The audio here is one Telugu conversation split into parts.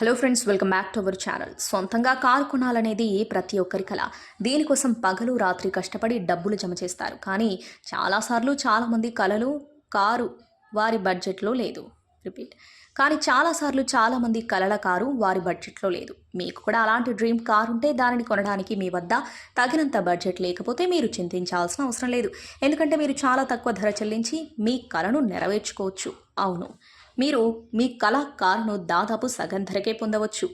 Hello friends welcome back to our channel సొంతంగా కారు కొనాలనేది ప్రతి ఒక్కరి కల. దీనికోసం పగలు రాత్రి కష్టపడి డబ్బులు జమ చేస్తారు. కానీ చాలాసార్లు చాలామంది కలలు కారు వారి బడ్జెట్లో లేదు. రిపీట్. కానీ చాలాసార్లు చాలామంది కలల కారు వారి బడ్జెట్లో లేదు. మీకు కూడా అలాంటి డ్రీమ్ కార్ ఉంటే దానిని కొనడానికి మీ వద్ద తగినంత బడ్జెట్ లేకపోతే మీరు చింతించాల్సిన అవసరం లేదు. ఎందుకంటే మీరు చాలా తక్కువ ధర చెల్లించి మీ కలను నెరవేర్చుకోవచ్చు. అవును. మీరు మీ కళ కారును దాదాపు సగం ధరకే పొందవచ్చు.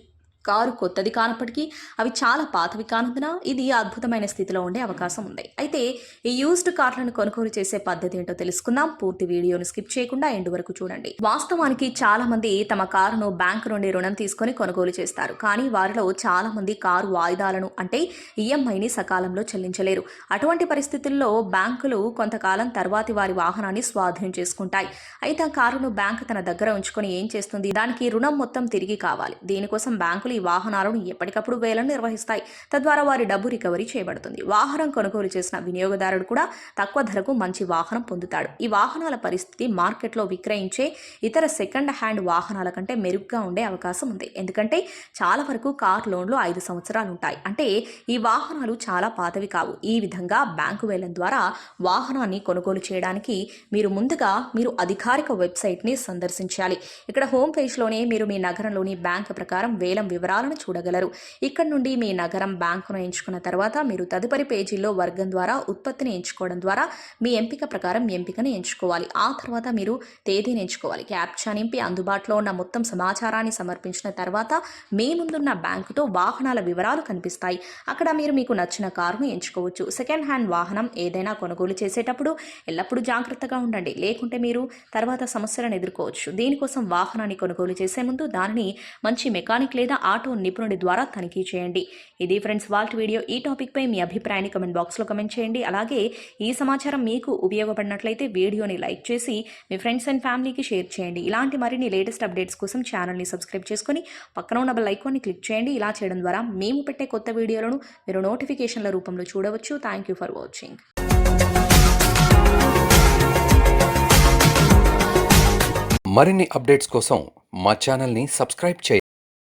కారు కొత్తది కానప్పటికీ అవి చాలా పాతవి కానందున ఇది అద్భుతమైన స్థితిలో ఉండే అవకాశం ఉంది. అయితే ఈ యూజ్డ్ కార్లను కొనుగోలు చేసే పద్ధతి ఏంటో తెలుసుకుందాం. పూర్తి వీడియోను స్కిప్ చేయకుండా ఎండు వరకు చూడండి. వాస్తవానికి చాలా మంది తమ కారును బ్యాంకు నుండి రుణం తీసుకొని కొనుగోలు చేస్తారు. కానీ వారిలో చాలా మంది కారు వాయిదాలను అంటే ఈఎంఐని సకాలంలో చెల్లించలేరు. అటువంటి పరిస్థితుల్లో బ్యాంకులు కొంతకాలం తర్వాతి వారి వాహనాన్ని స్వాధీనం చేసుకుంటాయి. అయితే ఆ కారును బ్యాంకు తన దగ్గర ఉంచుకొని ఏం చేస్తుంది? దానికి రుణం మొత్తం తిరిగి కావాలి. దీనికోసం బ్యాంకులు ఈ వాహనాలను ఎప్పటికప్పుడు వేలను నిర్వహిస్తాయి. తద్వారా వారి డబ్బు రికవరీ చేయబడుతుంది. వాహనం కొనుగోలు చేసిన వినియోగదారుడు కూడా తక్కువ ధరకు మంచి వాహనం పొందుతాడు. ఈ వాహనాల పరిస్థితి మార్కెట్లో విక్రయించే ఇతర సెకండ్ హ్యాండ్ వాహనాల కంటే మెరుగ్గా ఉండే అవకాశం ఉంది. ఎందుకంటే చాలా వరకు కార్ లోన్లు ఐదు సంవత్సరాలు ఉంటాయి. అంటే ఈ వాహనాలు చాలా పాతవి కావు. ఈ విధంగా బ్యాంకు వేలం ద్వారా వాహనాన్ని కొనుగోలు చేయడానికి మీరు ముందుగా మీరు అధికారిక వెబ్సైట్ని సందర్శించాలి. ఇక్కడ హోమ్ పేజ్లోనే మీరు మీ నగరంలోని బ్యాంకు ప్రకారం వేలం వివరాలను చూడగలరు. ఇక్కడ నుండి మీ నగరం బ్యాంకును ఎంచుకున్న తర్వాత మీరు తదుపరి పేజీలో వర్గం ద్వారా ఉత్పత్తిని ఎంచుకోవడం ద్వారా మీ ఎంపిక ప్రకారం ఎంపికను ఎంచుకోవాలి. ఆ తర్వాత మీరు తేదీని ఎంచుకోవాలి. క్యాప్చా నింపి అందుబాటులో ఉన్న మొత్తం సమాచారాన్ని సమర్పించిన తర్వాత మీ ముందున్న బ్యాంకుతో వాహనాల వివరాలు కనిపిస్తాయి. అక్కడ మీరు మీకు నచ్చిన కారును ఎంచుకోవచ్చు. సెకండ్ హ్యాండ్ వాహనం ఏదైనా కొనుగోలు చేసేటప్పుడు ఎల్లప్పుడూ జాగ్రత్తగా ఉండండి. లేకుంటే మీరు తర్వాత సమస్యలను ఎదుర్కోవచ్చు. దీనికోసం వాహనాన్ని కొనుగోలు చేసే ముందు దానిని మంచి మెకానిక్ లేదా ఆటో నిపుణుడి ద్వారా తనిఖీ చేయండి. ఇది ఫ్రెండ్స్ వాల్ట్ వీడియో. ఈ టాపిక్పై మీ అభిప్రాయాన్ని కమెంట్ బాక్స్లో కమెంట్ చేయండి. అలాగే ఈ సమాచారం మీకు ఉపయోగపడినట్లయితే వీడియోని లైక్ చేసి మీ ఫ్రెండ్స్ అండ్ ఫ్యామిలీకి షేర్ చేయండి. ఇలాంటి మరిన్ని లేటెస్ట్ అప్డేట్స్ కోసం ఛానల్ని సబ్స్క్రైబ్ చేసుకొని పక్కన ఉన్న బెల్ ఐకాన్ని క్లిక్ చేయండి. ఇలా చేయడం ద్వారా మేము పెట్టే కొత్త వీడియోలను మీరు నోటిఫికేషన్ల రూపంలో చూడవచ్చు. Thank you for watching. మరిన్ని అప్డేట్స్ కోసం మా ఛానల్ని సబ్స్క్రైబ్ చేయండి.